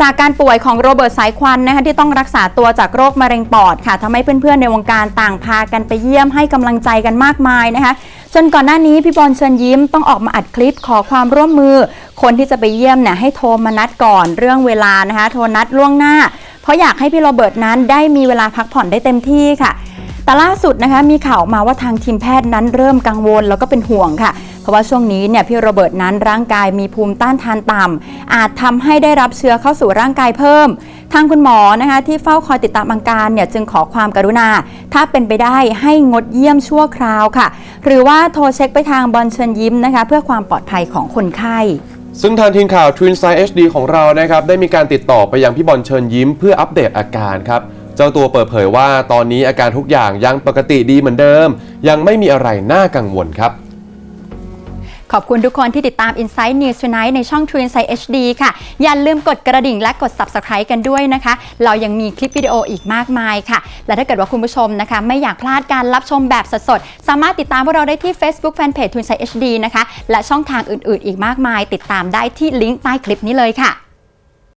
จากการป่วยของโรเบิร์ตสายควันนะคะที่ต้องรักษาตัวจากโรคมะเร็งปอดค่ะทำให้เพื่อนๆในวงการต่างพากันไปเยี่ยมให้กำลังใจกันมากมายนะคะ จนก่อนหน้านี้พี่บอลเชิญยิ้มต้องออกมาอัดคลิปขอความร่วมมือ คนที่จะไปเยี่ยมเนี่ยให้โทรมานัดก่อนเรื่องเวลานะคะโทรนัดล่วงหน้า เพราะอยากให้พี่โรเบิร์ตนั้นได้มีเวลาพักผ่อนได้เต็มที่ค่ะ แต่ล่าสุดนะคะมีข่าวมาว่าทางทีมแพทย์นั้นเริ่มกังวลแล้วก็เป็นห่วงค่ะ เพราะว่าช่วงนี้เนี่ยพี่โรเบิร์ตนั้นร่างกายมีภูมิต้านทานต่ำอาจทำให้ได้รับเชื้อเข้าสู่ร่างกายเพิ่ม ทางคุณหมอนะคะที่เฝ้าคอยติดตามอาการเนี่ยจึงขอความกรุณา ถ้าเป็นไปได้ให้งดเยี่ยมชั่วคราวค่ะ หรือว่าโทรเช็คไปทางบอลเชิญยิ้มนะคะ เพื่อความปลอดภัยของคนไข้ซึ่งทางทีมข่าว Twin Side HD ของเรานะครับ ได้มีการติดต่อไปยังพี่บอลเชิญยิ้มเพื่ออัปเดตอาการครับ เจ้าตัวเปิดเผยว่าตอนนี้อาการทุกอย่างยังปกติดีเหมือนเดิม ยังไม่มีอะไรน่ากังวลครับขอบคุณทุกคนที่ติดตาม Insight News Tonight ในช่อง True Insight HD ค่ะ อย่าลืมกดกระดิ่งและกด Subscribe กันด้วยนะคะ เรายังมีคลิปวิดีโออีกมากมายค่ะ และถ้าเกิดว่าคุณผู้ชมนะคะ ไม่อยากพลาดการรับชมแบบสดๆ สามารถติดตามพวกเราได้ที่ Facebook Fanpage True Insight HD นะคะ และช่องทางอื่นๆ อีกมากมาย ติดตามได้ที่ลิงก์ใต้คลิปนี้เลยค่ะ